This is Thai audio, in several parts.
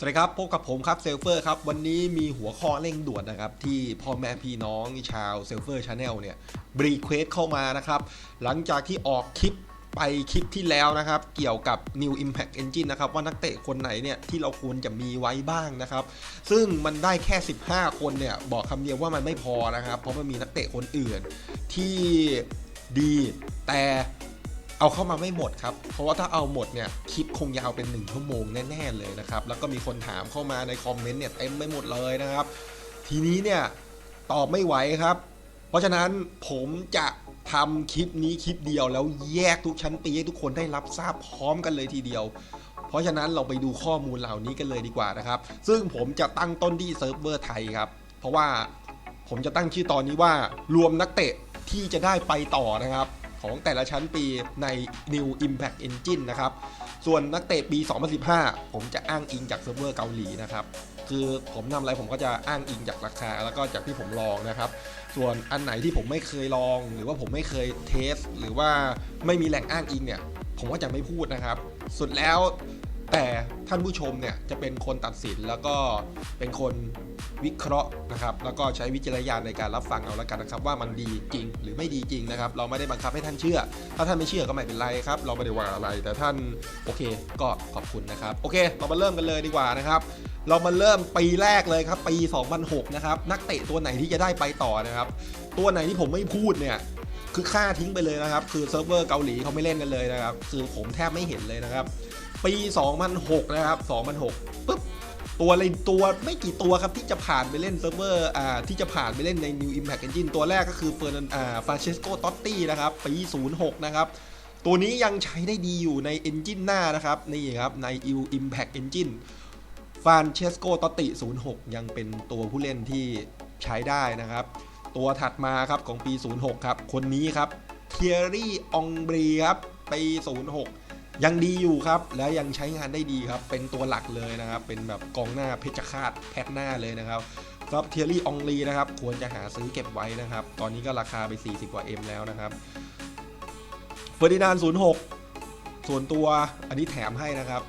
สวัสดีครับพบกับผมครับเซลเฟอร์ครับวันนี้มีหัวข้อเร่งด่วนนะครับ ที่พ่อแม่พี่น้องชาวเซลเฟอร์ชาแนลเนี่ยบรีเควสเข้ามานะครับ หลังจากที่ออกคลิปไปคลิปที่แล้วนะครับ เกี่ยวกับ New Impact Engine นะครับ ว่านักเตะคนไหนเนี่ย ที่เราควรจะมีไว้บ้างนะครับ ซึ่งมันได้แค่ 15 คนเนี่ย บอกคำเดียวว่ามันไม่พอนะครับ เพราะมันมีนักเตะคนอื่นที่ดีแต่ เอาเข้ามาไม่หมดครับ เพราะว่าถ้าเอาหมดเนี่ยคลิปคงยาวเป็น 1 ชั่วโมงแน่ๆเลยนะครับ แล้วก็มีคนถามเข้ามาในคอมเมนต์เนี่ยเต็มไปหมดเลยนะครับ ทีนี้เนี่ยตอบไม่ไหวครับ เพราะฉะนั้นผมจะทำคลิปนี้คลิปเดียวแล้วแยกทุกชั้นปีให้ทุกคนได้รับทราบพร้อมกันเลยทีเดียว เพราะฉะนั้นเราไปดูข้อมูลเหล่านี้กันเลยดีกว่านะครับ ซึ่งผมจะตั้งต้นที่เซิร์ฟเวอร์ไทยครับ เพราะว่าผมจะตั้งชื่อตอนนี้ว่ารวมนักเตะที่จะได้ไปต่อนะครับ ของแต่ละชั้นปีใน New Impact Engine นะครับ ส่วนนักเตะปี 2015 ผมจะอ้างอิงจากเซิร์ฟเวอร์เกาหลีนะครับ คือผมทำอะไรผมก็จะอ้างอิงจากราคา แล้วก็จากที่ผมลองนะครับ ส่วนอันไหนที่ผมไม่เคยลอง หรือว่าผมไม่เคยเทส หรือว่าไม่มีแหล่งอ้างอิงเนี่ย ผมก็จะไม่พูดนะครับ สุดแล้ว แต่ท่านผู้ชมเนี่ยจะเป็นคนตัดสินแล้วก็เป็นคนวิเคราะห์นะครับ แล้วก็ใช้วิจารณญาณในการรับฟังเอาละกันนะครับ ว่ามันดีจริงหรือไม่ดีจริงนะครับ เราไม่ได้บังคับให้ท่านเชื่อ ถ้าท่านไม่เชื่อก็ไม่เป็นไรครับ เราไม่ได้ว่าอะไร แต่ท่านโอเค ก็ขอบคุณนะครับ โอเค เรามาเริ่มกันเลยดีกว่านะครับ เรามาเริ่มปีแรกเลยครับปี 2006 นะครับ นักเตะตัวไหนที่จะได้ไปต่อนะครับ ตัวไหนที่ผมไม่พูดเนี่ยคือค่าทิ้งไปเลยนะครับ คือเซิร์ฟเวอร์เกาหลีเขาไม่เล่นกันเลยนะครับ คือผมแทบไม่เห็นเลยนะครับ ปี 2006 นะครับ 2006ปุ๊บตัวเลยตัวไม่กี่ตัวครับที่จะผ่านไปเล่นเซิร์ฟเวอร์อ่าที่จะผ่านไปเล่นใน New Impact Engine ตัวแรกก็คือเฟอร์นันอ่าฟรานเชสโกตอตตี้นะครับ ปี 06 นะครับ ตัวนี้ยังใช้ได้ดีอยู่ใน Engine หน้านะครับ นี่ครับ ใน New Impact Engine ฟรานเชสโกตอตติ 06 ยังเป็นตัวผู้เล่นที่ใช้ได้นะครับ ตัวถัดมาครับของปี 06 ครับ คนนี้ครับเทียรี่องบรีครับ ปี 06 ยังดีอยู่ครับ แล้วยังใช้งานได้ดีครับ เป็นตัวหลักเลยนะครับ เป็นแบบกองหน้าเพชรฆาตแพทหน้าเลยนะครับครับเทียรี่องลีนะครับ ควรจะหาซื้อเก็บไว้นะครับ ตอนนี้ก็ราคาไป 40 กว่า M แล้วนะครับเฟอร์ดินานด์06 ส่วนตัวอันนี้แถมให้นะครับ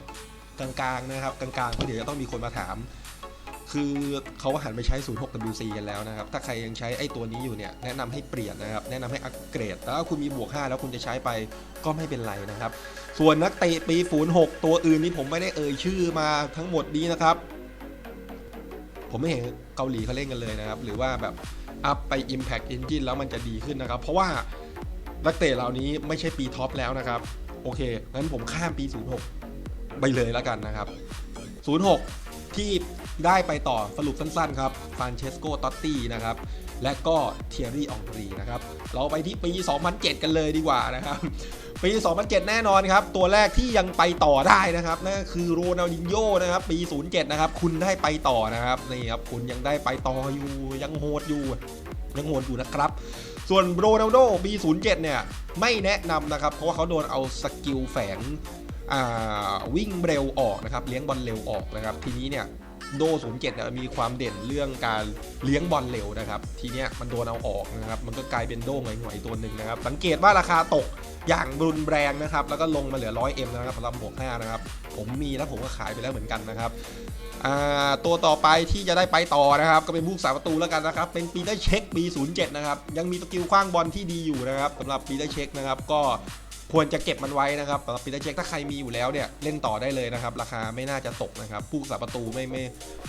กลางๆนะครับ กลางๆเพราะเดี๋ยวจะต้องมีคนมาถาม คือเขาหันไปใช้ 06WC กันแล้วนะครับ ถ้าใครยังใช้ไอ้ตัวนี้อยู่เนี่ยแนะนำให้เปลี่ยนนะครับ แนะนำให้อัปเกรดแต่ถ้าคุณมีบวก 5 แล้วคุณจะใช้ไปก็ไม่เป็นไรนะครับ ส่วนนักเตะปีศูนย์หกตัวอื่นนี่ผมไม่ได้เอ่ยชื่อมาทั้งหมดนี้นะครับ ผมไม่เห็นเกาหลีเขาเล่นกันเลยนะครับ หรือว่าแบบอัพไป Impact Engine แล้วมันจะดีขึ้นนะครับ เพราะว่านักเตะเหล่านี้ไม่ใช่ปีท็อปแล้วนะครับ โอเคงั้นผมข้ามปี 06 ไปเลยแล้วกันนะครับ 06 ที่ ได้ไปต่อสรุปสั้นๆครับฟานเชสโกตอตตี้นะครับและก็เทียรี่องรีนะครับเราไปที่ปี 2007 กันเลยดีกว่านะครับปี 2007 แน่นอนครับ ตัวแรกที่ยังไปต่อได้นะครับนั่นคือโรนัลดินโญ่นะครับ ปี 07 นะครับ คุณได้ไปต่อนะครับนี่ครับคุณยังได้ไปต่ออยู่ยังโหดอยู่ ยังโหดอยู่นะครับ ส่วนโรนัลโดปี 07 เนี่ย ไม่แนะนำนะครับ เพราะว่าเขาโดนเอาสกิลแฝงวิ่งเร็วออกนะครับ เลี้ยงบอลเร็วออกนะครับ ทีนี้เนี่ย โด07เนี่ยมีความเด่นเรื่องการเลี้ยงบอลเร็วนะครับ ทีเนี้ยมันโดนเอาออกนะครับ มันก็กลายเป็นโดหงอยๆตัวหนึ่งนะครับ สังเกตว่าราคาตกอย่างรุนแรงนะครับ แล้วก็ลงมาเหลือ 100M นะครับสำหรับบวก5นะครับ ผมมีแล้วผมก็ขายไปแล้วเหมือนกันนะครับตัวต่อไปที่จะได้ไปต่อนะครับ ก็เป็นผู้สาประตูแล้วกันนะครับ เป็นปีเตอร์เช็คปี07นะครับ ยังมีสกิลคว้างบอลที่ดีอยู่นะครับสำหรับปีเตอร์เช็คนะครับก็ ควรจะเก็บมันไว้นะครับสำหรับปีเตอร์เช็คถ้าใครมีอยู่แล้วเนี่ยเล่นต่อได้เลยนะครับ ราคาไม่น่าจะตกนะครับ ผู้สาประตูไม่ไม่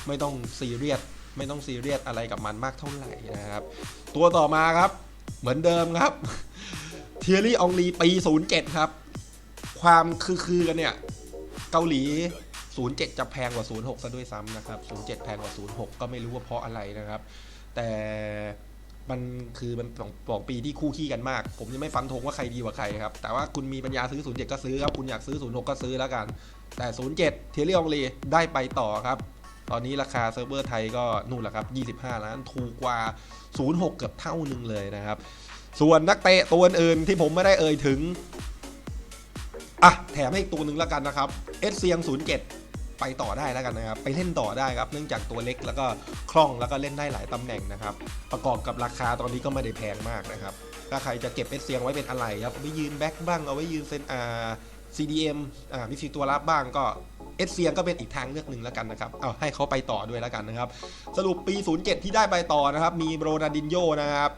ไม่ต้องซีเรียสไม่ต้องซีเรียสอะไรกับมันมากเท่าไหร่นะครับ ตัวต่อมาครับ เหมือนเดิมครับเทียรี่องลีปี 07 ครับ ความคือคือกันเนี่ยเกาหลี 07 จะแพงกว่า 06 ซะด้วยซ้ำนะครับ 07 แพงกว่า 06 ก็ไม่รู้ว่าเพราะอะไรนะครับ แต่ มันคือมันสองสองปีที่คู่ขี้กันมาก ผมยังไม่ฟันธงว่าใครดีกว่าใครครับ แต่ว่าคุณมีปัญญาซื้อ 07 ก็ซื้อครับ คุณอยากซื้อ 06 ก็ซื้อแล้วกัน แต่ 07 เทเรียองลีได้ไปต่อครับ ตอนนี้ราคาเซิร์ฟเวอร์ไทยก็นู่นแหละครับ 25 ล้าน ถูกกว่า 06 เกือบเท่านึงเลยนะครับ ส่วนนักเตะตัวอื่นที่ผมไม่ได้เอ่ยถึง อะ แถมให้อีกตัวหนึ่งแล้วกันนะครับ เอสเซียง 07 ไปต่อได้แล้วกันนะครับ ไปเล่นต่อได้ครับ เนื่องจากตัวเล็กแล้วก็คล่องแล้วก็เล่นได้หลายตำแหน่งนะครับ ประกอบกับราคาตอนนี้ก็ไม่ได้แพงมากนะครับ ถ้าใครจะเก็บเอสเซียงไว้เป็นอะไรครับเอาไว้ยืนแบ็คบ้างเอาไว้ยืนเซนอา CDM อ่าวิธีตัวรับบ้างก็เอสเซียก็เป็นอีกทางเลือกหนึ่งแล้วกันนะครับเอาให้เขาไปต่อด้วยแล้วกันนะครับ สรุปปี 07 ที่ได้ไปต่อนะครับ มีโรนัลดินโญนะครับ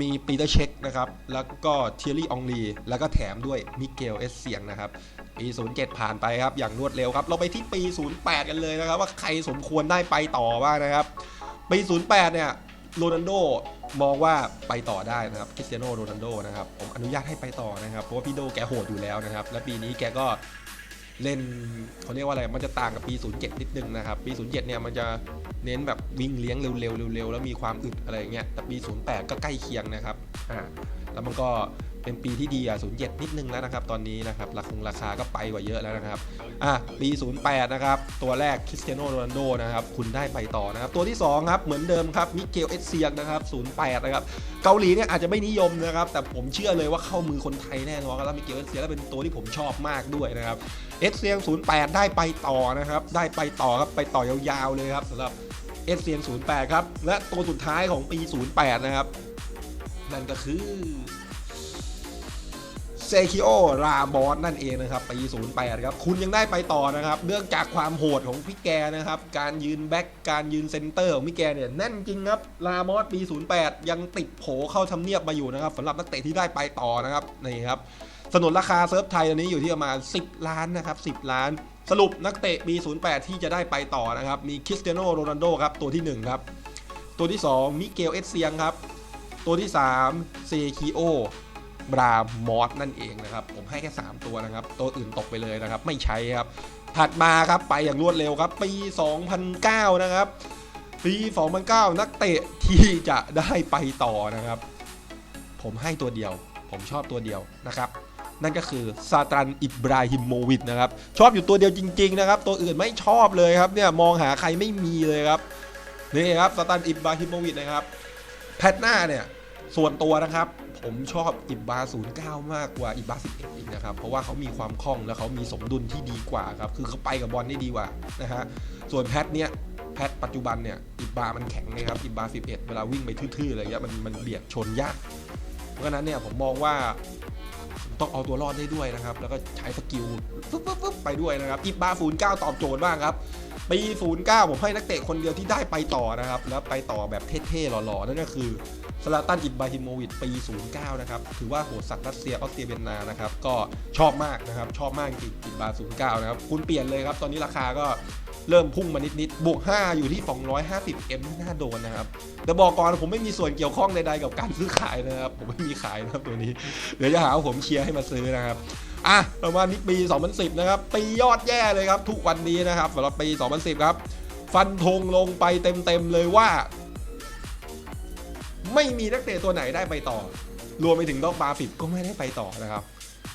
มีปีเตอร์เช็คนะครับ แล้วก็เทียรี่องลี แล้วก็แถมด้วยมิเกลเอสเซียงนะครับ ปี 07 ผ่านไปครับ อย่างรวดเร็วครับ เราไปที่ปี 08 กันเลยนะครับ ว่าใครสมควรได้ไปต่อบ้างนะครับ ปี 08 เนี่ยโรนัลโดมองว่าไปต่อได้นะครับคริสเตียโนโรนัลโดนะครับ ผมอนุญาตให้ไปต่อนะครับ เพราะว่าพี่โดแกโหดอยู่แล้วนะครับ และปีนี้แกก็ เล่นเขาเรียกว่าอะไร มันจะต่างกับปี 07 นิดนึงนะครับ ปี 07 เนี่ยมันจะเน้นแบบวิ่งเลี้ยงเร็วๆเร็วๆแล้วมีความอึดอะไรเงี้ย แต่ปี 08 ก็ใกล้เคียงนะครับ อ่า แล้วมันก็ เป็นปีที่ดีอะ07 นิดนึงแล้วนะครับ ตอนนี้นะครับราคงราคาก็ไปกว่าเยอะแล้วนะครับ อะ ปี 08 นะครับ ตัวแรกคริสเตียโนโรนัลโดนะครับ คุณได้ไปต่อนะครับ ตัวที่ 2 ครับ เหมือนเดิมครับ มิเกลเอสเซียงนะครับ 08 นะครับ เกาหลีเนี่ยอาจจะไม่นิยมนะครับ แต่ผมเชื่อเลยว่าเข้ามือคนไทยแน่นอนแล้วมิเกลเอสเซียงแล้วเป็นตัวที่ผมชอบมากด้วยนะครับเอสเซียง08 ได้ไปต่อนะครับ ได้ไปต่อครับ ไปต่อยาวๆเลยครับสำหรับเอสเซียง08 ครับ และตัวสุดท้ายของปี 08 นะครับ นั่นก็คือ เซคิโอราบอสนั่นเองนะครับปี 08 ครับ คุณยังได้ไปต่อนะครับ เนื่องจากความโหดของพี่แกนะครับ การยืนแบ็กการยืนเซนเตอร์ของพี่แกเนี่ยแน่นจริงครับลาบอสปี 08 ยังติดโผเข้าทำเนียบมาอยู่นะครับสำหรับนักเตะที่ได้ไปต่อนะครับนี่ครับสนุนราคาเซิร์ฟไทยตอนนี้อยู่ที่ประมาณ 10 ล้านนะครับ10 ล้านสรุปนักเตะปี 08 ที่จะได้ไปต่อนะครับ มีคริสเตียโนโรนัลโดครับ ตัวที่ 1 ครับ ตัวที่ 2 มิเกลเอสเซียงครับ ตัวที่ 3 เซคิโอ บรามอสนั่นเองนะครับ ผมให้แค่ 3 ตัวนะครับ ตัวอื่นตกไปเลยนะครับ ไม่ใช้ครับ ถัดมาครับไปอย่างรวดเร็วครับ ปี 2009 นะครับ ปี 2009 นักเตะที่จะได้ไปต่อนะครับ ผมให้ตัวเดียว ผมชอบตัวเดียวนะครับนั่นก็คือซาตรันอิบราฮิโมวิชนะครับ ชอบอยู่ตัวเดียวจริง ๆ นะครับ ตัวอื่นไม่ชอบเลยครับเนี่ยมองหาใครไม่มีเลยครับนี่ครับซาตรันอิบราฮิโมวิชนะครับ แพทหน้าเนี่ยส่วนตัวนะครับ ผมชอบอิบบา09 มากกว่าอิบบา11 อีกนะครับ เพราะว่าเขามีความคล่องและเขามีสมดุลที่ดีกว่าครับ คือเขาไปกับบอลได้ดีกว่านะฮะ ส่วนแพทเนี่ยแพทปัจจุบันเนี่ยอิบบามันแข็งเลยครับอิบบา11 เวลาวิ่งไปทื่อๆอะไรเงี้ยมันมันเบียดชนยาก เพราะฉะนั้นเนี่ยผมมองว่าต้องเอาตัวรอดได้ด้วยนะครับ แล้วก็ใช้สกิลฟึ๊บฟึ๊บฟึ๊บไปด้วยนะครับอิบบา09 ตอบโจทย์บ้างครับปี 09 ผมให้นักเตะคนเดียวที่ได้ไปต่อนะครับ แล้วไปต่อแบบเท่ๆหล่อๆ นั่นก็คือ สลาตันอิบบาฮิโมวิชปี 09 นะครับ ถือว่าโหดสัตว์รัสเซียออสเตรียเวียนนานะครับ ก็ชอบมากนะครับ ชอบมากจริงอิบบา 09 นะครับ คุณเปลี่ยนเลยครับ ตอนนี้ราคาก็เริ่มพุ่งมานิดๆบวก 5 อยู่ที่ 250M ที่น่าโดนนะครับ แต่บอกก่อนผมไม่มีส่วนเกี่ยวข้องใดๆกับการซื้อขายนะครับ ผมไม่มีขายนะครับตัวนี้ เดี๋ยวจะหาว่าผมเชียร์ให้มาซื้อนะครับอะประมาณนี้ปี 2010 นะครับ ปียอดแย่เลยครับ ทุกวันนี้นะครับสำหรับปี 2010 ครับ ฟันธงลงไปเต็มๆเลยว่า ไม่มีนักเตะตัวไหนได้ไปต่อ รวมไปถึงดอกบาฟิบก็ไม่ได้ไปต่อนะครับ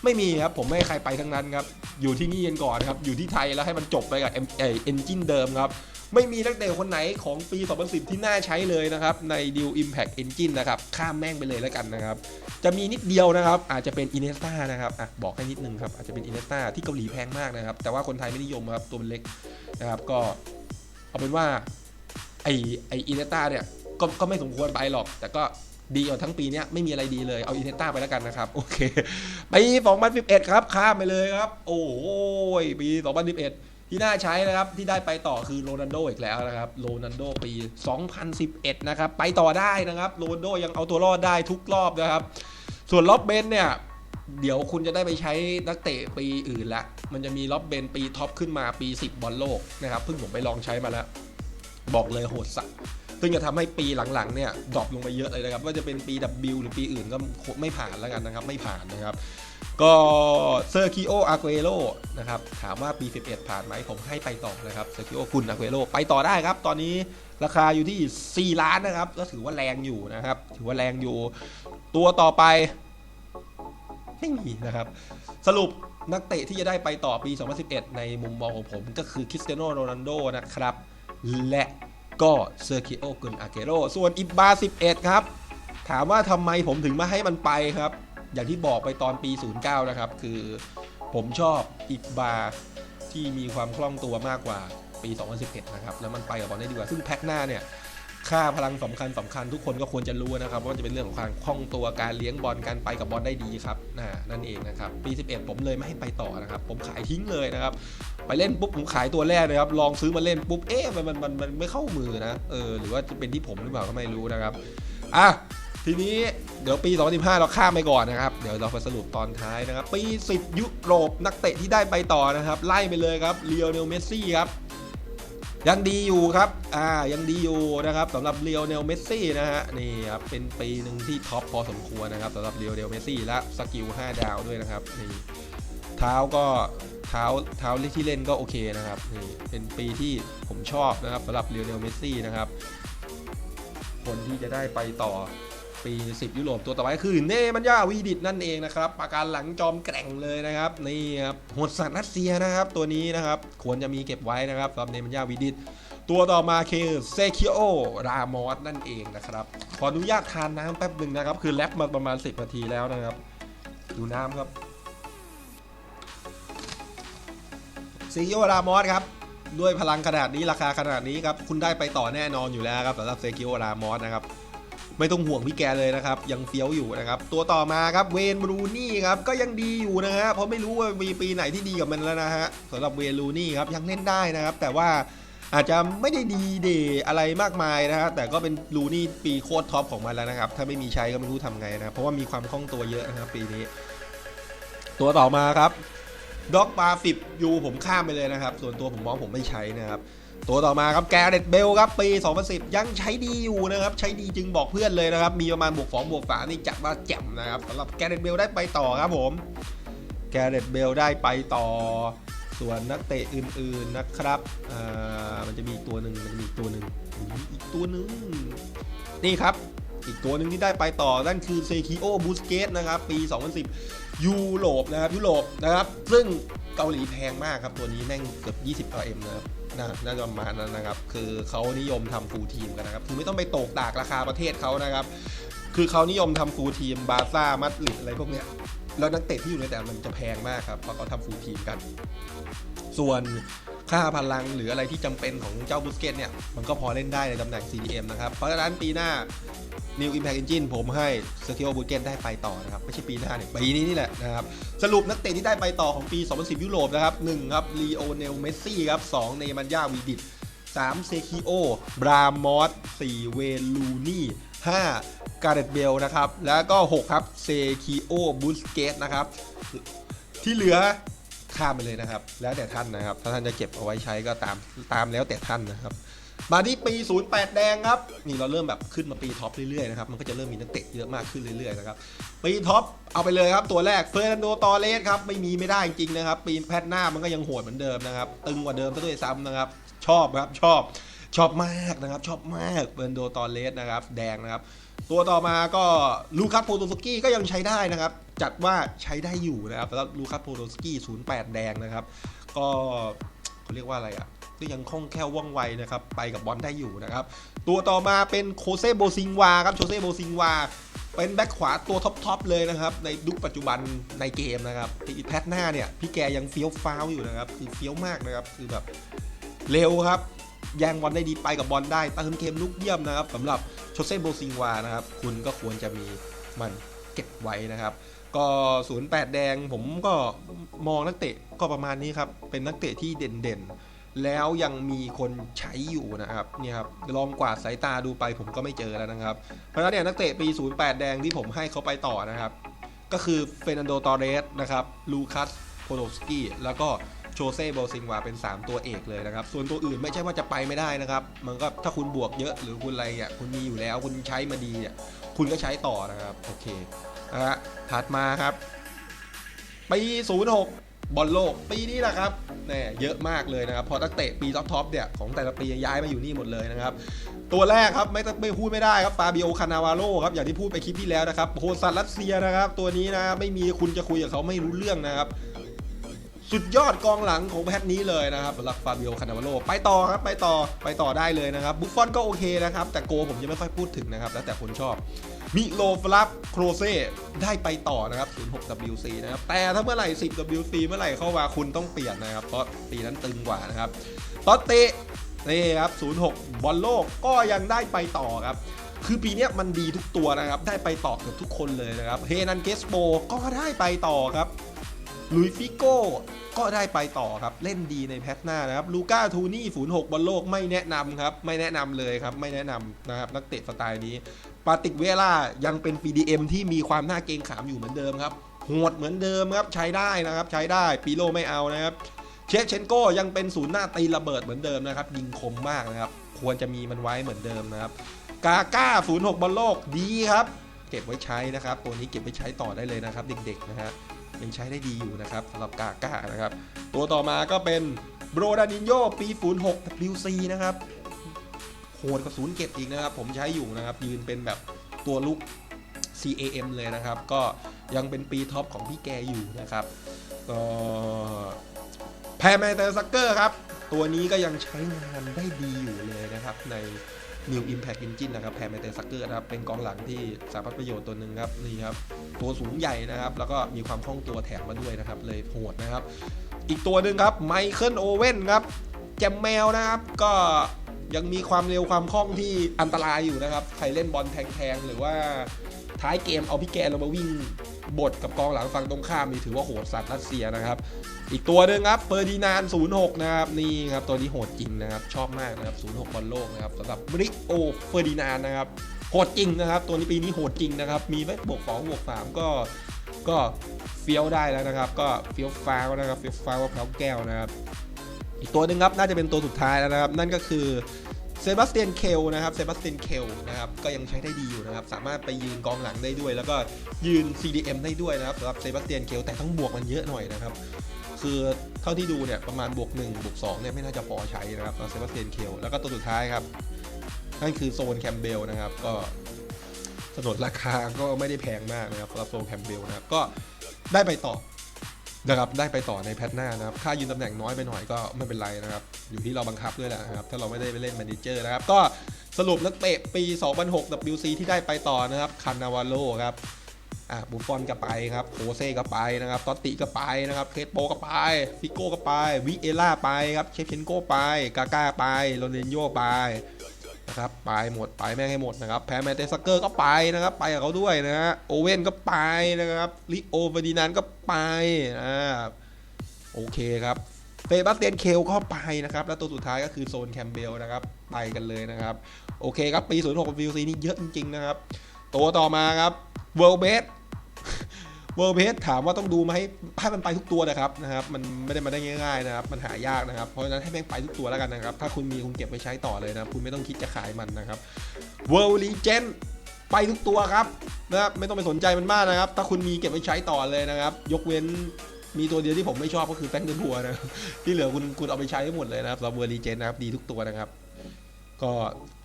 ไม่มีครับผมไม่ให้ใครไปทั้งนั้นครับ อยู่ที่นี่กันก่อนครับ อยู่ที่ไทยแล้วให้มันจบไปกับเอ็มเอ็นจินเดิมครับ ไม่มีนักเตะคนไหนของปี 2010 ที่น่าใช้เลยนะครับ ใน Deal Impact Engine นะครับ ข้ามแม่งไปเลยแล้วกันนะครับ จะมีนิดเดียวนะครับ อาจจะเป็นอินเนสตานะครับอะบอกให้นิดนึงครับ อาจจะเป็นอินเนสตาที่เกาหลีแพงมากนะครับ แต่ว่าคนไทยไม่นิยมครับ ตัวมันเล็กนะครับ ก็เอาเป็นว่าไอไออินเนสตาเนี่ย ก็ก็ไม่สมควรไปหรอก แต่ก็ดีกว่าทั้งปีเนี้ยไม่มีอะไรดีเลยเอาอินเนสตาไปแล้วกันนะครับ โอเคปี2011 ครับข้ามไปเลยครับ โอ้ยปี 2011 ที่น่าใช้นะครับ ที่ได้ไปต่อคือโรนัลโดอีกแล้วนะครับโรนัลโดปี 2011 นะครับ ไปต่อได้นะครับโรนัลโดยังเอาตัวรอดได้ทุกรอบนะครับ ส่วนล็อบเบนเนี่ยเดี๋ยวคุณจะได้ไปใช้นักเตะปีอื่นละ มันจะมีล็อบเบนปีท็อปขึ้นมาปี 10 บอลโลกนะครับเพิ่งผมไปลองใช้มาแล้ว บอกเลยโหดสัส ซึ่งจะทำให้ปีหลังๆเนี่ยดรอปลงไปเยอะเลยนะครับว่าจะเป็นปี W หรือปีอื่นก็ไม่ผ่านแล้วกันนะครับ ไม่ผ่านนะครับ ก็เซอร์คิโออาเกโรนะครับถามว่าปี 11 ผ่านไหมผมให้ไปต่อนะครับเซอร์คิโอกุนอาเกโรไปต่อได้ครับ ตอนนี้ราคาอยู่ที่ 4 ล้านนะครับ ก็ถือว่าแรงอยู่นะครับ ถือว่าแรงอยู่ ตัวต่อไป ไม่มีนะครับ สรุปนักเตะที่จะได้ไปต่อปี 2011 ในมุมมองของผมก็คือคริสเตียโนโรนัลโดนะครับ และ ก็เซอร์คิโอกุนอาเกโรส่วนอิบบา 11 ครับ ถามว่าทำไมผมถึงมาให้มันไปครับ อย่างที่บอกไปตอนปี 09 นะครับ คือผมชอบอิบบาที่มีความคล่องตัวมากกว่าปี 2011 นะครับ แล้วมันไปกับบอลได้ดีกว่า ซึ่งแพ็คหน้าเนี่ย ค่าพลังสำคัญสำคัญทุกคนก็ควรจะรู้นะครับว่าจะเป็นเรื่องของการคล่องตัวการเลี้ยงบอลการไปกับบอลได้ดีครับน,นั่นเองนะครับปี 11 ผมเลยไม่ให้ไปต่อนะครับผมขายทิ้งเลยนะครับไปเล่นปุ๊บผมขายตัวแรกเลยครับลองซื้อมาเล่นปุ๊บเอ๊ะมันมันมันมันไม่เข้ามือนะเออหรือว่าจะเป็นที่ผมหรือเปล่าก็ไม่รู้นะครับอะทีนี้เดี๋ยวปี 2015 เราข้ามไปก่อนนะครับ เดี๋ยวเราไปสรุปตอนท้ายนะครับ ปี 10 ยุโรปนักเตะที่ได้ไปต่อนะครับ ไล่ไปเลยครับเลียวเนลเมสซี่ครับ ยังดีอยู่ครับ อ่า ยังดีอยู่นะครับสำหรับเรียวเนลเมสซี่นะฮะ นี่ครับ เป็นปีหนึ่งที่ท็อปพอสมควรนะครับสำหรับเรียวเนลเมสซี่และสกิล 5 ดาวด้วยนะครับ นี่ เท้าก็เท้าเท้าที่เล่นก็โอเคนะครับ นี่ เป็นปีที่ผมชอบนะครับสำหรับเรียวเนลเมสซี่นะครับ คนที่จะได้ไปต่อ ปี 10 ยุโรปตัวต่อไปคือเนมันยาวีดิตนั่นเองนะครับประการหลังจอมแกร่งเลยนะครับนี่ครับโหดสัตว์รัสเซียนะครับ ตัวนี้นะครับควรจะมีเก็บไว้นะครับสำหรับเนมันยาวีดิตตัวต่อมาคือเซคิโอ รามอสนั่นเองนะครับ ขออนุญาตทานน้ำแป๊บหนึ่งนะครับ คือแลปมาประมาณ 10 นาทีแล้วนะครับ ดูน้ำครับเซคิโอ รามอสครับ ด้วยพลังขนาดนี้ราคาขนาดนี้ครับ คุณได้ไปต่อแน่นอนอยู่แล้วครับสำหรับเซคิโอ รามอสนะครับ ไม่ต้องห่วงพี่แกเลยนะครับ ยังเฟี้ยวอยู่นะครับ ตัวต่อมาครับเวนบรูนี่ครับก็ยังดีอยู่นะฮะเพราะไม่รู้ว่ามีปีไหนที่ดีกับมันแล้วนะฮะสำหรับเวนบรูนี่ครับยังเล่นได้นะครับ แต่ว่าอาจจะไม่ได้ดีเดย์อะไรมากมายนะฮะแต่ก็เป็นรูนี่ปีโคตรท็อปของมันแล้วนะครับ ถ้าไม่มีใช้ก็ไม่รู้ทำไงนะเพราะว่ามีความคล่องตัวเยอะนะครับปีนี้ ตัวต่อมาครับด็อกปาฟิบยูผมข้ามไปเลยนะครับ ส่วนตัวผมมองผมไม่ใช้นะครับ ตัวต่อมาครับแกเรตเบลครับปี 2010 ยังใช้ดีอยู่นะครับใช้ดีจึงบอกเพื่อนเลยนะครับ มีประมาณบวก2บวก3นี่จัดมาแจ่มนะครับสำหรับแกเรตเบลได้ไปต่อครับผมแกเรตเบลได้ไปต่อ ส่วนนักเตะอื่นๆนะครับอ่ามันจะมีตัวหนึ่งมันจะมีตัวหนึ่งอีกตัวหนึ่งนี่ครับ อีกตัวหนึ่งที่ได้ไปต่อนั่นคือเซคิโอบูสเกตนะครับ ปี 2010 ยุโรปนะครับ ยุโรปนะครับ ซึ่งเกาหลีแพงมากครับ ตัวนี้แม่งเกือบ 20 RM นะครับน่าน่าจะประมาณนั้นนะครับ คือเขานิยมทำฟูลทีมกันนะครับ คือไม่ต้องไปตกตากราคาประเทศเขานะครับ คือเขานิยมทำฟูลทีมบาร์ซ่ามัดริดอะไรพวกเนี้ยแล้วนักเตะที่อยู่ในแต่มันจะแพงมากครับเพราะเขาทำฟูลทีมกัน ส่วน ค่าพลังหรืออะไรที่จำเป็นของเจ้าบุสเกตเนี่ย มันก็พอเล่นได้ในตำแหน่ง CDM นะครับ เพราะฉะนั้นปีหน้า New Impact Engine ผมให้ s e r g i o b u s q u e t ได้ไปต่อนะครับ ไม่ใช่ปีหน้าเนี่ย ปีนี้นี่แหละนะครับ สรุปนักเตะที่ได้ไปต่อของปี 2010 ยุโรปนะครับ1ครับลีโอเนลเมสซี่ครับ2เนมันยาวีดิต3เซคิโอบรามอส4เวลูนี่5การเรตเบลนะครับ แล้วก็ 6 ครับเซคิโอบูสเกตนะครับ ที่เหลือ ข้ามไปเลยนะครับ แล้วแต่ท่านนะครับ ถ้าท่านจะเก็บเอาไว้ใช้ก็ตามตามแล้วแต่ท่านนะครับ มาที่ปี 08 แดงครับ นี่เราเริ่มแบบขึ้นมาปีท็อปเรื่อยๆนะครับ มันก็จะเริ่มมีนักเตะเยอะมากขึ้นเรื่อยๆนะครับ ปีท็อปเอาไปเลยครับ ตัวแรกเฟอร์นันโด ตอเรสครับ ไม่มีไม่ได้จริงๆนะครับ ปีแพทหน้ามันก็ยังโหดเหมือนเดิมนะครับ ตึงกว่าเดิมซะด้วยซ้ำนะครับ ชอบครับ ชอบ ชอบมากนะครับ ชอบมากเฟอร์นันโด ตอเรสนะครับ แดงนะครับ ตัวต่อมาก็ลูคัส โพโตสกี้ก็ยังใช้ได้นะครับ จัดว่าใช้ได้อยู่นะครับแล้วลูคัสโพโตสกี้08 แดงนะครับ ก็เขาเรียกว่าอะไรอะก็ยังคล่องแคล่วว่องไวนะครับ ไปกับบอลได้อยู่นะครับ ตัวต่อมาเป็นโคเซโบซิงวาครับโคเซโบซิงวาเป็นแบ็คขวาตัวท็อปๆเลยนะครับ ในยุคปัจจุบันในเกมนะครับอีแพทหน้าเนี่ย พี่แกยังเฟี้ยวฟ้าวอยู่นะครับ คือเฟี้ยวมากนะครับ คือแบบเร็วครับแย่งบอลได้ดีไปกับบอลได้เติมเกมลุกเยี่ยมนะครับสำหรับโชเซ่โบซิงวานะครับ คุณก็ควรจะมีมันเก็บไว้นะครับ ก็08แดงผมก็มองนักเตะก็ประมาณนี้ครับ เป็นนักเตะที่เด่นๆ แล้วยังมีคนใช้อยู่นะครับนี่ครับลองกวาดสายตาดูไปผมก็ไม่เจอแล้วนะครับ เพราะฉะนั้นเนี่ยนักเตะปี 08 แดงที่ผมให้เขาไปต่อนะครับ ก็คือเฟรนันโด ตอเรสนะครับลูคัสโพโดสกี้แล้วก็โชเซ่โบซิงวาเป็น 3 ตัวเอกเลยนะครับ ส่วนตัวอื่นไม่ใช่ว่าจะไปไม่ได้นะครับ มันก็ถ้าคุณบวกเยอะหรือคุณอะไรอะคุณมีอยู่แล้วคุณใช้มาดีอะคุณก็ใช้ต่อนะครับ โอเค นะฮะถัดมาครับ ปี 06 บอลโลก ปีนี้แหละครับแน่เยอะมากเลยนะครับ พอนักเตะปีท็อปๆเนี่ยของแต่ละปีย้ายมาอยู่นี่หมดเลยนะครับ ตัวแรกครับไม่ต้องไม่พูดไม่ได้ครับฟาบิโอคานาวาโลครับอย่างที่พูดไปคลิปที่แล้วนะครับโฮซันรัสเซียนะครับ ตัวนี้นะไม่มีคุณจะคุยกับเขาไม่รู้เรื่องนะครับสุดยอดกองหลังของแพทนี้เลยนะครับสำหรับฟาบิโอคานาวาโลไปต่อครับไปต่อไปต่อได้เลยนะครับ บุฟฟอนก็โอเคนะครับ แต่โกผมยังไม่ค่อยพูดถึงนะครับ แล้วแต่คนชอบ มิโลฟลับโครเซ่ได้ไปต่อนะครับ 06 WC นะครับ แต่ถ้าเมื่อไหร่ 10 WC เมื่อไหร่เข้ามาคุณต้องเปลี่ยนนะครับ เพราะปีนั้นตึงกว่านะครับตอตเตนี่ครับ 06 บอลโลกก็ยังได้ไปต่อครับ คือปีนี้มันดีทุกตัวนะครับ ได้ไปต่อเกือบทุกคนเลยนะครับ เฮนันเกสโปก็ได้ไปต่อครับ ลุยฟิโก้ก็ได้ไปต่อครับ เล่นดีในแพทหน้านะครับ ลูก้าทูนี่ศูนย์หกบอลโลกไม่แนะนำครับ ไม่แนะนำเลยครับ ไม่แนะนำนะครับ นักเตะสไตล์นี้ ปาติกเวล่ายังเป็น PDM ที่มีความน่าเกรงขามอยู่เหมือนเดิมครับโหดเหมือนเดิมครับ ใช้ได้นะครับ ใช้ได้ ปีโลไม่เอานะครับ เชฟเชนโก้ยังเป็นศูนย์หน้าตีระเบิดเหมือนเดิมนะครับ ยิงคมมากนะครับ ควรจะมีมันไว้เหมือนเดิมนะครับ กาก้า06บอลโลกดีครับ เก็บไว้ใช้นะครับ ตัวนี้เก็บไว้ใช้ต่อได้เลยนะครับ เด็กๆนะฮะ ยังใช้ได้ดีอยู่นะครับสำหรับกาก้านะครับ ตัวต่อมาก็เป็นโบรดานินโยปี 06 WC นะครับโหดกว่าศูนย์เก็บอีกนะครับ ผมใช้อยู่นะครับ ยืนเป็นแบบตัวลุก CAM เลยนะครับ ก็ยังเป็นปีท็อปของพี่แกอยู่นะครับก็แพรแมเตอร์ซักเกอร์ครับ ตัวนี้ก็ยังใช้งานได้ดีอยู่เลยนะครับ ใน New Impact Engine นะครับแพรแมเตอร์ซักเกอร์นะครับ เป็นกองหลังที่สามารถประโยชน์ตัวหนึ่งครับ นี่ครับ ตัวสูงใหญ่นะครับ แล้วก็มีความคล่องตัวแถมมาด้วยนะครับ เลยโหดนะครับ อีกตัวหนึ่งครับไมเคิลโอเว่นครับแจมแมวนะครับ ก็ยังมีความเร็วความคล่องที่อันตรายอยู่นะครับ ใครเล่นบอลแทงๆ หรือว่าท้ายเกมเอาพี่แกลงมาวิ่งบดกับกองหลังฝั่งตรงข้ามนี่ถือว่าโหดสัตว์รัสเซียนะครับ อีกตัวหนึ่งครับเฟอร์ดินาน06 นะครับ นี่ครับ ตัวนี้โหดจริงนะครับ ชอบมากนะครับ 06 บอลโลกนะครับสำหรับบริโอเฟอร์ดินานนะครับ โหดจริงนะครับ ตัวนี้ปีนี้โหดจริงนะครับ มีไว้บวก2บวก3ก็ก็เฟี้ยวได้แล้วนะครับ ก็เฟี้ยวฟ้าวนะครับเฟี้ยวฟ้าวมะพร้าวแก้วนะครับ อีกตัวหนึ่งครับน่าจะเป็นตัวสุดท้ายแล้วนะครับ นั่นก็คือเซบาสเตียนเคลนะครับเซบาสเตียนเคลนะครับก็ยังใช้ได้ดีอยู่นะครับ สามารถไปยืนกองหลังได้ด้วย แล้วก็ยืน CDM ได้ด้วยนะครับสำหรับเซบาสเตียนเคลแต่ต้องบวกมันเยอะหน่อยนะครับ คือเท่าที่ดูเนี่ยประมาณบวก1บวก2เนี่ยไม่น่าจะพอใช้นะครับสำหรับเซบาสเตียนเคลแล้วก็ตัวสุดท้ายครับ นั่นคือโซนแคมเบลนะครับก็สนนราคาก็ไม่ได้แพงมากนะครับสำหรับโซนแคมเบลนะครับก็ได้ไปต่อนะครับได้ไปต่อในแพทหน้านะครับ ค่ายืนตำแหน่งน้อยไปหน่อยก็ไม่เป็นไรนะครับ อยู่ที่เราบังคับด้วยแหละนะครับ ถ้าเราไม่ได้ไปเล่นแมเนเจอร์นะครับ ก็สรุปนักเตะปี 2006 WC ที่ได้ไปต่อนะครับคานาวาโลครับอะบุฟฟอนก็ไปครับโคเซ่ก็ไปนะครับตอตติก็ไปนะครับเคสโปก็ไปฟิโก้ก็ไปวิเอล่าไปครับเชฟเชนโก้ไปกาก้าไปโรเนนโยไป นะครับไปหมดไปแม่งให้หมดนะครับแพรแมนเตสเกอร์ก็ไปนะครับ ไปกับเขาด้วยนะฮะโอเว่นก็ไปนะครับลิโอเฟอร์ดินานก็ไปอ่าโอเคครับเฟบัสเตียนเคลก็ไปนะครับ แล้วตัวสุดท้ายก็คือโซนแคมเบลนะครับ ไปกันเลยนะครับ โอเคครับ ปี 06วิวซีนี่เยอะจริง ๆ นะครับ ตัวต่อมาครับเวิลเบส เวิร์เพสถามว่าต้องดูไหมให้มันไปทุกตัวนะครับนะครับ มันไม่ได้มาได้ง่ายๆนะครับ มันหายากนะครับ เพราะฉะนั้นให้แม่งไปทุกตัวแล้วกันนะครับ ถ้าคุณมีคุณเก็บไว้ใช้ต่อเลยนะครับคุณไม่ต้องคิดจะขายมันนะครับเวิร์ลีเจนไปทุกตัวครับนะครับไม่ต้องไปสนใจมันมากนะครับ ถ้าคุณมีเก็บไว้ใช้ต่อเลยนะครับ ยกเว้นมีตัวเดียวที่ผมไม่ชอบก็คือแฟงเดอร์ทัวนะที่เหลือคุณคุณเอาไปใช้ให้หมดเลยนะครับสำหรับเวิร์ลีเจนนะครับดีทุกตัวนะครับ ก็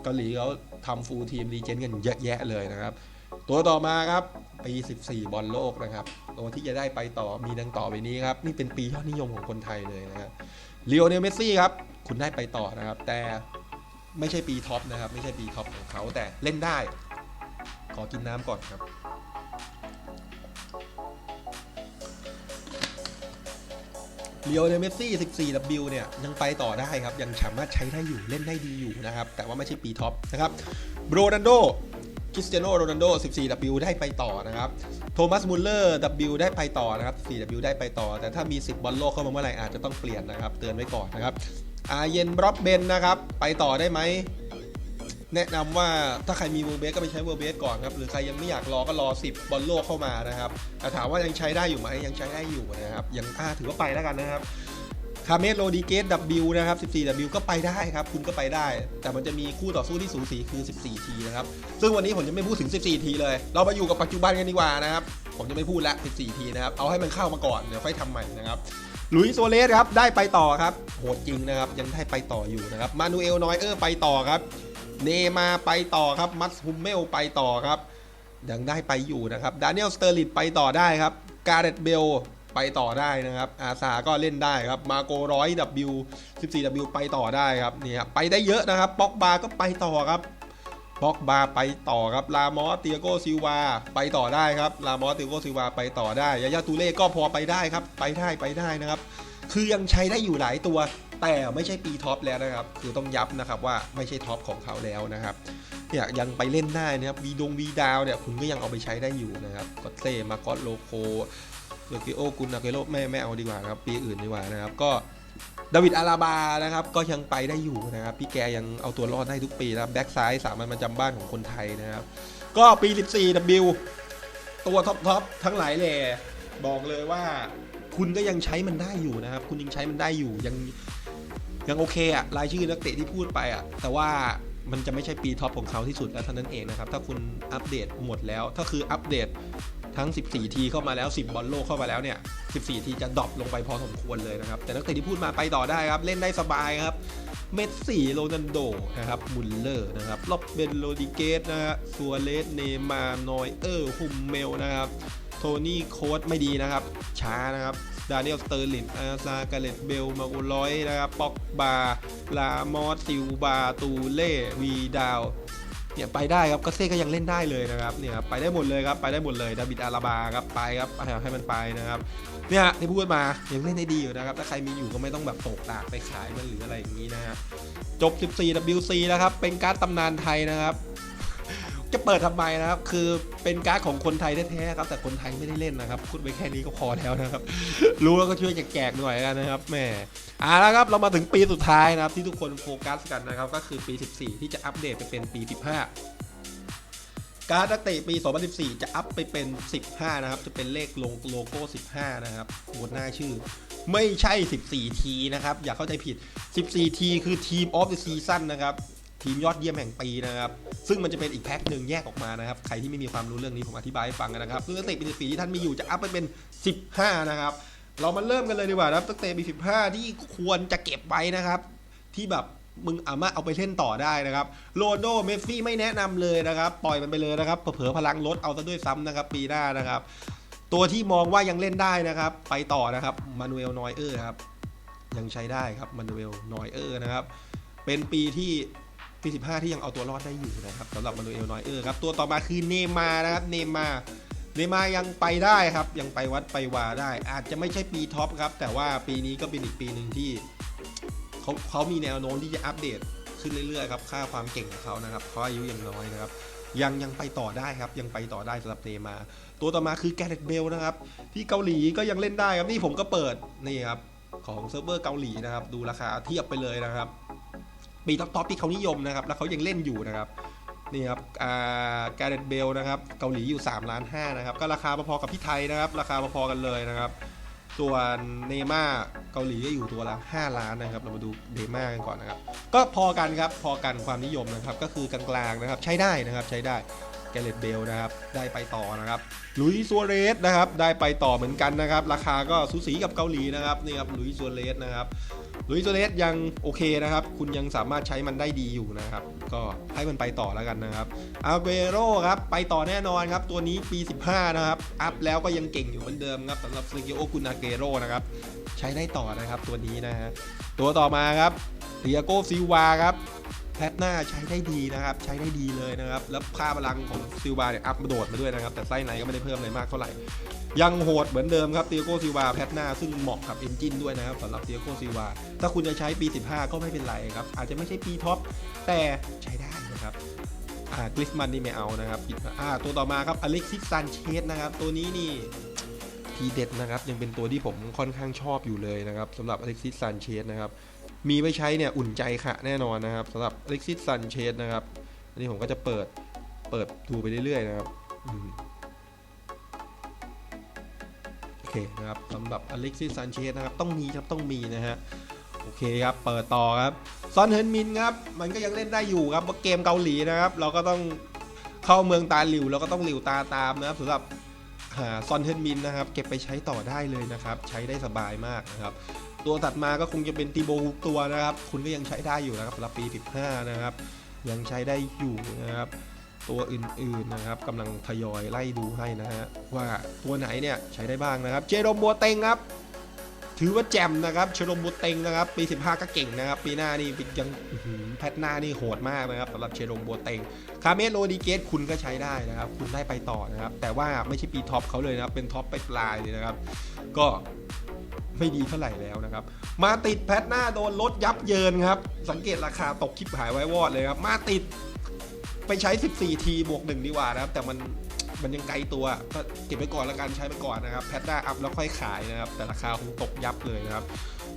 เกาหลีเขาทำฟูลทีมรีเจนกันเยอะแยะเลยนะครับ ตัวต่อมาครับ ปี 14 บอลโลกนะครับตัวที่จะได้ไปต่อมีดังต่อไปนี้ครับ นี่เป็นปียอดนิยมของคนไทยเลยนะครับลีโอเนลเมสซี่ครับ คุณได้ไปต่อนะครับ แต่ไม่ใช่ปีท็อปนะครับ ไม่ใช่ปีท็อปของเขาแต่เล่นได้ ขอกินน้ำก่อนครับเลีโอเนลเมสซี่ 14W เนี่ยยังไปต่อได้ครับ ยังสามารถใช้ได้อยู่เล่นได้ดีอยู่นะครับ แต่ว่าไม่ใช่ปีท็อปนะครับโรนันโด คริสเตียโนโรนัลโด 14W ได้ไปต่อนะครับ โทมัสมุลเลอร์ W ได้ไปต่อนะครับ 4W ได้ไปต่อ แต่ถ้ามี 10 บอลโลกเข้ามาเมื่อไหร่อาจจะต้องเปลี่ยนนะครับ เตือนไว้ก่อนนะครับ อาเยนบล็อบเบนนะครับ ไปต่อได้ไหม แนะนำว่าถ้าใครมีเวอร์เบสก็ไปใช้เวอร์เบสก่อนครับ หรือใครยังไม่อยากรอก็รอ 10 บอลโลกเข้ามานะครับ แต่ถามว่ายังใช้ได้อยู่ไหมยังใช้ได้อยู่นะครับ ยังอ่าถือว่าไปแล้วกันนะครับ คาเมสโรดิเกส W นะครับ 14W ก็ไปได้ครับ คุณก็ไปได้ แต่มันจะมีคู่ต่อสู้ที่สูสีคือ 14T นะครับ ซึ่งวันนี้ผมจะไม่พูดถึง 14T เลย เรามาอยู่กับปัจจุบันกันดีกว่านะครับ ผมจะไม่พูดละ 14T นะครับ เอาให้มันเข้ามาก่อน เดี๋ยวค่อยทำใหม่นะครับหลุยส์โซเลสครับได้ไปต่อครับ โหดจริงนะครับ ยังได้ไปต่ออยู่นะครับ มานูเอลนอยเออร์ไปต่อครับ เนมาไปต่อครับ มัตฮุมเมลไปต่อครับ ยังได้ไปอยู่นะครับ ดานิเอลสเตอร์ลิตไปต่อได้ครับ การ์เรตเบล ไปต่อได้นะครับ อาซาก็เล่นได้ครับ มาโกร้อย W 14W ไปต่อได้ครับเนี่ยไปได้เยอะนะครับป็อกบาก็ไปต่อครับป็อกบาไปต่อครับ ลามอสเตียโกซิวาไปต่อได้ครับ ลามอสเตียโกซิวาไปต่อได้ ยายาตูเล่ก็พอไปได้ครับ ไปได้ไปได้นะครับ คือยังใช้ได้อยู่หลายตัว แต่ไม่ใช่ปีท็อปแล้วนะครับ คือต้องย้ำนะครับว่าไม่ใช่ท็อปของเขาแล้วนะครับ เนี่ยยังไปเล่นได้นะครับ วีดงวีดาวเนี่ยคุณก็ยังเอาไปใช้ได้อยู่นะครับ กอตเซ่มากอตโลโค เบอร์กิโอกุนนาเกโรไม่ไม่เอาดีกว่าครับ ปีอื่นดีกว่านะครับ ก็ดาวิดอาราบานะครับ ก็ยังไปได้อยู่นะครับ พี่แกยังเอาตัวรอดได้ทุกปีนะครับแบ็กซ้ายสามัญประจำบ้านของคนไทยนะครับ ก็ปี 14 W ตัวท็อปทอปทั้งหลายแหล่บอกเลยว่า คุณก็ยังใช้มันได้อยู่นะครับ คุณยังใช้มันได้อยู่ยังยังโอเคอะรายชื่อนักเตะที่พูดไปอะแต่ว่ามันจะไม่ใช่ปีท็อปของเขาที่สุดแล้วเท่านั้นเองนะครับ ถ้าคุณอัปเดตหมดแล้ว ถ้าคืออัปเดต ทั้ง 14 ทีเข้ามาแล้ว 10 บอลโลกเข้ามาแล้วเนี่ย 14 ทีจะดรอปลงไปพอสมควรเลยนะครับ แต่นักเตะที่พูดมาไปต่อได้ครับ เล่นได้สบายครับ เมสซี่ โรนัลโด นะครับ มุลเลอร์ นะครับ ล็อบเบนโรดิเกสนะฮะซัวเรสเนมาร์นอยเออร์ ฮุมเมล นะครับ โทนี่ โค้ดไม่ดีนะครับ ช้านะครับดานิเอลสเตอร์ลินอาซา กาเลตเบล มาโอลอยนะครับ ป็อกบา ลามอสซิลบา ตูเล่ วีดาว เนี่ยไปได้ครับกาเซ่ก็ยังเล่นได้เลยนะครับเนี่ยไปได้หมดเลยครับไปได้หมดเลยดาบิดอาราบาครับไปครับให้ให้มันไปนะครับเนี่ยที่พูดมายังเล่นได้ดีอยู่นะครับถ้าใครมีอยู่ก็ไม่ต้องแบบตกตากไปขายมันหรืออะไรอย่างนี้นะฮะจบ 14 WC นะครับเป็นการ์ดตำนานไทยนะครับ จะเปิดทำไมนะครับ คือเป็นการ์ดของคนไทยแท้ๆครับ แต่คนไทยไม่ได้เล่นนะครับ พูดไปแค่นี้ก็พอแล้วนะครับ รู้แล้วก็ช่วยแจกๆหน่อยกันนะครับแหมอ่าแล้วครับ เรามาถึงปีสุดท้ายนะครับ ที่ทุกคนโฟกัสกันนะครับ ก็คือปี 14 ที่จะอัปเดตไปเป็นปี 15 การ์ดนักเตะปี 2014 จะอัพไปเป็น 15 นะครับ จะเป็นเลขลงโลโก้ 15 นะครับบนหน้าชื่อไม่ใช่ 14 ทีนะครับ อย่าเข้าใจผิด 14 ทีคือทีมออฟเดอะซีซั่นนะครับ ทีมยอดเยี่ยมแห่งปีนะครับ ซึ่งมันจะเป็นอีกแพ็คหนึ่งแยกออกมานะครับ ใครที่ไม่มีความรู้เรื่องนี้ผมอธิบายให้ฟังนะครับซึ่งนักเตะปี14ที่ท่านมีอยู่จะอัพไปเป็น 15 นะครับ เรามาเริ่มกันเลยดีกว่านะครับตั้งแต่ปี15 ที่ควรจะเก็บไว้นะครับ ที่แบบมึงสามาเอาไปเล่นต่อได้นะครับโรนโดเมสซี่ไม่แนะนำเลยนะครับ ปล่อยมันไปเลยนะครับ เผลอพลังลดเอาซะด้วยซ้ำนะครับ ปีหน้านะครับ ตัวที่มองว่ายังเล่นได้นะครับ ไปต่อนะครับมานูเอลนอยเออร์ครับยังใช้ได้ครับมานูเอลนอยเออร์นะครับ เป็นปีที่ ปี15 ที่ยังเอาตัวรอดได้อยู่นะครับสำหรับมานูเอลนอยเออร์ครับตัวต่อมาคือเนมานะครับเนมาเนมายังไปได้ครับยังไปวัดไปวาได้ อาจจะไม่ใช่ปีท็อปครับแต่ว่าปีนี้ก็เป็นอีกปีหนึ่งที่เขาเขามีแนวโน้มที่จะอัปเดตขึ้นเรื่อยๆครับค่าความเก่งของเขานะครับเขาอายุยังน้อยนะครับยังยังไปต่อได้ครับยังไปต่อได้สำหรับเนมา ตัวต่อมาคือแกเรตเบลนะครับที่เกาหลีก็ยังเล่นได้ครับนี่ผมก็เปิดนี่ครับของเซิร์ฟเวอร์เกาหลีนะครับดูราคาเทียบไปเลยนะครับ ปีท็อปๆที่เขานิยมนะครับ แล้วเขายังเล่นอยู่นะครับนี่ครับอ่าแกเรตเบลนะครับเกาหลีอยู่3ล้าน5นะครับ ก็ราคาพอๆกับพี่ไทยนะครับ ราคาพอๆกันเลยนะครับ ส่วนเนม่าเกาหลีก็อยู่ตัวละ5ล้านนะครับ เรามาดูเนม่ากันก่อนนะครับ ก็พอกันครับ พอกันความนิยมนะครับ ก็คือกลางๆนะครับ ใช้ได้นะครับ ใช้ได้แกเรตเบลนะครับ ได้ไปต่อนะครับ ลุยซัวเรสนะครับ ได้ไปต่อเหมือนกันนะครับ ราคาก็สูสีกับเกาหลีนะครับ นี่ครับ ลุยซัวเรสนะครับ ลุยโซเลสยังโอเคนะครับ คุณยังสามารถใช้มันได้ดีอยู่นะครับ ก็ให้มันไปต่อแล้วกันนะครับอาเกโรครับ ไปต่อแน่นอนครับ ตัวนี้ปี 15 นะครับ อัพแล้วก็ยังเก่งอยู่เหมือนเดิมครับสำหรับเซกิโอคุนาเกโรนะครับ ใช้ได้ต่อนะครับตัวนี้นะฮะตัวต่อมาครับเทียโกซิวาครับ แพทหน้าใช้ได้ดีนะครับ ใช้ได้ดีเลยนะครับ แล้วค่าพลังของซิลวาเนี่ยอัพมาโดดมาด้วยนะครับ แต่ไส้ในก็ไม่ได้เพิ่มอะไรมากเท่าไหร่ ยังโหดเหมือนเดิมครับเตียโกซิลวาแพทหน้าซึ่งเหมาะกับเอนจินด้วยนะครับสำหรับเตียโกซิลวาถ้าคุณจะใช้ปี 15 ก็ไม่เป็นไรครับ อาจจะไม่ใช่ปีท็อปแต่ใช้ได้นะครับอ่ากริสมันนี่ไม่เอานะครับอ่าตัวต่อมาครับอเล็กซิสซานเชสนะครับ ตัวนี้นี่ทีเด็ดนะครับ ยังเป็นตัวที่ผมค่อนข้างชอบอยู่เลยนะครับสำหรับอเล็กซิสซานเชสนะครับ มีไว้ใช้เนี่ยอุ่นใจค่ะแน่นอนนะครับสำหรับล็กซิสซันเชสนะครับ อันนี้ผมก็จะเปิดเปิดดูไปเรื่อยๆนะครับอโอเคนะครับสำหรับอล็กซิสซันเชสนะครับต้องมีครับต้องมีนะฮะโอเคครับเปิดต่อครับซอนเฮินมินครับมันก็ยังเล่นได้อยู่ครับเพราะเกมเกาหลีนะครับ เราก็ต้องเข้าเมืองตาหลิวเราก็ต้องหลิวตาตามนะครับสำหรับซอนเฮินมินนะครับ เก็บไปใช้ต่อได้เลยนะครับ ใช้ได้สบายมากนะครับ ตัวถัดมาก็คงจะเป็นตีโบตัวนะครับ คุณก็ยังใช้ได้อยู่นะครับสำหรับปี 15 นะครับ ยังใช้ได้อยู่นะครับ ตัวอื่นๆนะครับกำลังทยอยไล่ดูให้นะฮะว่าตัวไหนเนี่ยใช้ได้บ้างนะครับ เจโรมโบเต็งครับ ถือว่าแจ่มนะครับเชโรมโบเต็งนะครับ ปี 15 ก็เก่งนะครับ ปีหน้านี่ยังแพทหน้านี่โหดมากนะครับสำหรับเชโรมโบเต็งคาเมโลดิเกตคุณก็ใช้ได้นะครับ คุณได้ไปต่อนะครับ แต่ว่าไม่ใช่ปีท็อปเขาเลยนะครับเป็นท็อปไปปลายเลยนะครับ ก็ ไม่ดีเท่าไหร่แล้วนะครับ มาติดแพทหน้าโดนลดยับเยินครับ สังเกตราคาตกคลิปหายไว้วอดเลยครับ มาติดไปใช้ 14 ทีบวกหนึ่งดีกว่านะครับ แต่มันมันยังไกลตัวก็เก็บไว้ก่อนแล้วกันใช้ไปก่อนนะครับ แพทหน้าอัพแล้วค่อยขายนะครับ แต่ราคาคงตกยับเลยนะครับ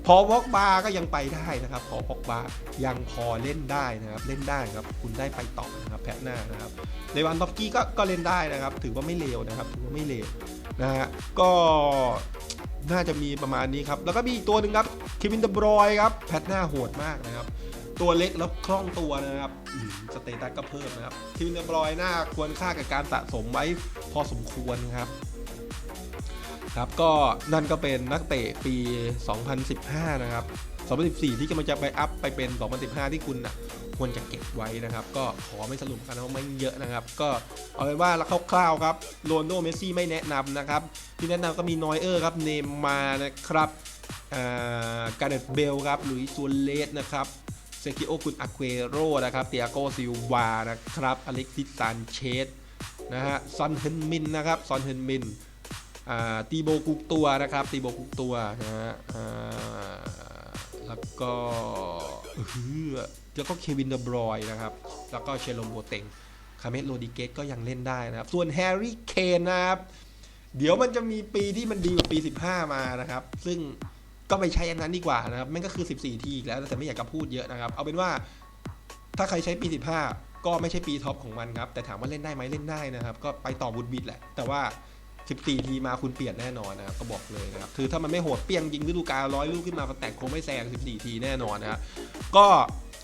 พอวอกบาร์ก็ยังไปได้นะครับ พอพอกบาร์ยังพอเล่นได้นะครับ เล่นได้ครับ คุณได้ไปต่อนะครับ แพทหน้านะครับเลวันท็อฟกี้ก็ก็เล่นได้นะครับ ถือว่าไม่เลวนะครับถือว่าไม่เลวนะฮะก็ น่าจะมีประมาณนี้ครับ แล้วก็มีอีกตัวหนึ่งครับเควินเดบรอยครับ แพทหน้าโหดมากนะครับ ตัวเล็กแล้วคล่องตัวนะครับสเตตัสก็เพิ่มนะครับเควินเดบรอยหน้าควรค่ากับการสะสมไว้พอสมควรครับครับก็นั่นก็เป็นนักเตะปี 2015 นะครับ 2014 ที่กำลังจะไปอัพไปเป็น 2015 ที่คุณนะควรจะเก็บไว้นะครับ ก็ขอไม่สรุปกันนะว่าไม่เยอะนะครับ ก็เอาเป็นว่าคร่าวๆครับโรนโดเมสซี่ไม่แนะนำนะครับ ที่แนะนำก็มีนอยเออร์ครับเนมมานะครับการ์เดตเบลครับหลุยซูเลสนะครับเซกิโอกุนอาเควโรนะครับเตียโกซิลวานะครับอเล็กซิสซานเชสนะฮะซอนเฮนมินนะครับซอนเฮนมินตีโบกุกตัวนะครับตีโบกุกตัวนะฮะ แล้วก็แล้วก็เควินเดอบรอยนะครับ แล้วก็เชลโลมโบเต็งคาเมสโรดิเกสก็ยังเล่นได้นะครับ ส่วนแฮร์รี่เคนนะครับ เดี๋ยวมันจะมีปีที่มันดีกว่าปี 15 มานะครับ ซึ่งก็ไปใช้อันนั้นดีกว่านะครับแม่งก็คือ 14 ทีอีกแล้วแต่ไม่อยากจะพูดเยอะนะครับ เอาเป็นว่าถ้าใครใช้ปี 15 ก็ไม่ใช่ปีท็อปของมันครับ แต่ถามว่าเล่นได้ไหมเล่นได้นะครับ ก็ไปต่อบุดบิดแหละ แต่ว่า 14 ทีมาคุณเปลี่ยนแน่นอนนะครับก็บอกเลยนะครับคือถ้ามันไม่โหดเปี้ยงยิงฤดูกาลร้อยลูกขึ้นมาก็แตกคงไม่แซง 14 ทีแน่นอนนะครับก็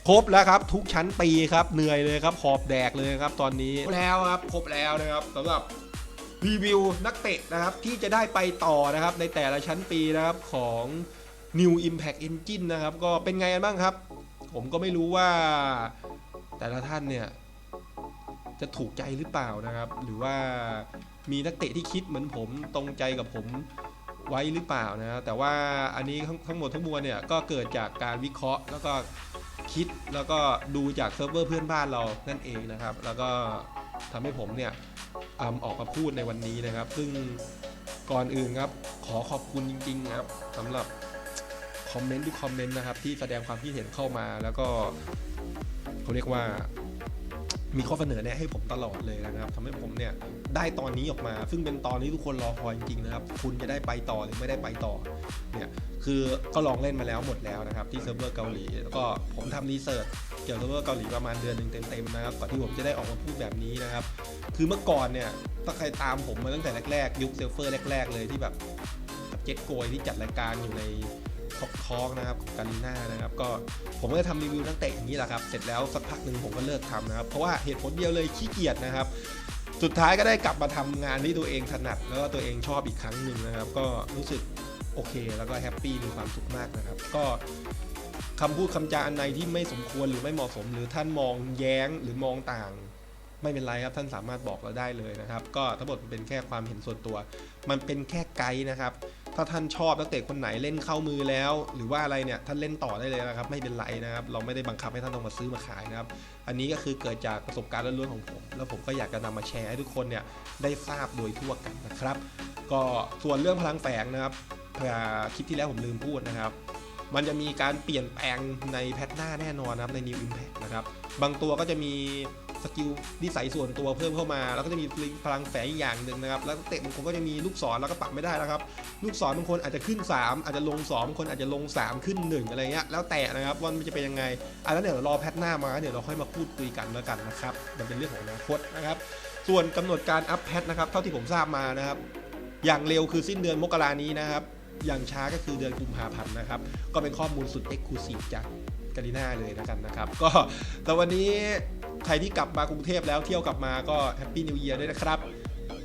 ครบแล้วครับ ทุกชั้นปีครับเหนื่อยเลยครับหอบแดกเลยครับตอนนี้แล้วครับครบแล้วนะครับสำหรับรีวิวนักเตะนะครับที่จะได้ไปต่อนะครับในแต่ละชั้นปีนะครับของ New Impact Engine นะครับก็เป็นไงกันบ้างครับ ผมก็ไม่รู้ว่าแต่ละท่านเนี่ยจะถูกใจหรือเปล่านะครับ หรือว่า มีนักเตะที่คิดเหมือนผมตรงใจกับผมไว้หรือเปล่านะแต่ว่าอันนี้ทั้งทั้งหมดทั้งมวลเนี่ยก็เกิดจากการวิเคราะห์ แล้วก็คิดแล้วก็ดูจากเซิร์ฟเวอร์เพื่อนบ้านเรานั่นเองนะครับ แล้วก็ทำให้ผมเนี่ยอออกมาพูดในวันนี้นะครับ ซึ่งก่อนอื่นครับ ขอขอบคุณจริงๆนะครับสำหรับคอมเมนต์ทุกคอมเมนต์นะครับที่แสดงความคิดเห็นเข้ามาแล้วก็เขาเรียกว่า มีข้อเสนอแนะให้ผมตลอดเลยนะครับทำให้ผมเนี่ยได้ตอนนี้ออกมา ซึ่งเป็นตอนที่ทุกคนรอคอยจริงๆนะครับ คุณจะได้ไปต่อหรือไม่ได้ไปต่อเนี่ยคือก็ลองเล่นมาแล้วหมดแล้วนะครับที่เซิร์ฟเวอร์เกาหลีแล้วก็ผมทำรีเสิร์ชเกี่ยวกับเซิร์ฟเวอร์เกาหลีประมาณเดือนหนึ่งเต็มๆนะครับก่อนที่ผมจะได้ออกมาพูดแบบนี้นะครับ คือเมื่อก่อนเนี่ยถ้าใครตามผมมาตั้งแต่แรกๆ ยุคเซิร์ฟเวอร์แรก ๆ เลยที่แบบเจ็ตโกยที่จัดรายการอยู่ใน ท็อกทอกนะครับการีน่านะครับก็ผมก็จะทำรีวิวนักเตะอย่างนี้แหละครับ เสร็จแล้วสักพักหนึ่งผมก็เลิกทำนะครับ เพราะว่าเหตุผลเดียวเลยขี้เกียจนะครับ สุดท้ายก็ได้กลับมาทำงานที่ตัวเองถนัด แล้วก็ตัวเองชอบอีกครั้งหนึ่งนะครับ ก็รู้สึกโอเค แล้วก็แฮปปี้มีความสุขมากนะครับ ก็คำพูดคำจาอันใดที่ไม่สมควรหรือไม่เหมาะสม หรือท่านมองแย้งหรือมองต่าง ไม่เป็นไรครับท่านสามารถบอกเราได้เลยนะครับ ก็ทั้งหมดเป็นแค่ความเห็นส่วนตัว มันเป็นแค่ไกด์นะครับ ถ้าท่านชอบนักเตะคนไหนเล่นเข้ามือแล้ว หรือว่าอะไรเนี่ยท่านเล่นต่อได้เลยนะครับ ไม่เป็นไรนะครับ เราไม่ได้บังคับให้ท่านต้องมาซื้อมาขายนะครับ อันนี้ก็คือเกิดจากประสบการณ์ล้วนๆของผม แล้วผมก็อยากจะนำมาแชร์ให้ทุกคนเนี่ยได้ทราบโดยทั่วกันนะครับ ก็ส่วนเรื่องพลังแฝงนะครับคลิปที่แล้วผมลืมพูดนะครับมันจะมีการเปลี่ยนแปลงในแพทหน้าแน่นอนนะครับใน New Impact นะครับ บางตัวก็จะมี สกิลนิสัยส่วนตัวเพิ่มเข้ามา แล้วก็จะมีพลังแฝงอีกอย่างหนึ่งนะครับ แล้วเตะบางคนก็จะมีลูกศรแล้วก็ปรับไม่ได้นะครับ ลูกศรบางคนอาจจะขึ้น 3 อาจจะลง2บางคนอาจจะลง 3 ขึ้น 1 อะไรเงี้ย แล้วแต่นะครับว่ามันจะเป็นยังไง อันนั้นเดี๋ยวรอแพทหน้ามาเดี๋ยวเราค่อยมาพูดคุยกันแล้วกันนะครับมันเป็นเรื่องของอนาคตนะครับ ส่วนกำหนดการอัพแพทนะครับ เท่าที่ผมทราบมานะครับ อย่างเร็วคือสิ้นเดือนมกรานี้นะครับ อย่างช้าก็คือเดือนกุมภาพันธ์นะครับ ก็เป็นข้อมูลสุดเอ็กซ์คลูซีฟจากกาลิน่าเลยนะครับนะครับ ก็แต่วันนี้ ใครที่กลับมากรุงเทพแล้วเที่ยวกลับมาก็แฮปปี้นิว e ย r ด้วยนะครับ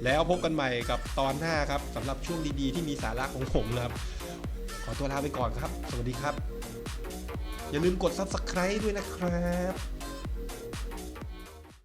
แล้วพบกันใหม่กับตอนหน้าครับสำหรับช่วงดีๆที่มีสาระของผมนะครับ ขอตัวลาไปก่อนครับ สวัสดีครับ อย่าลืมกด Subscribe ด้วยนะครับ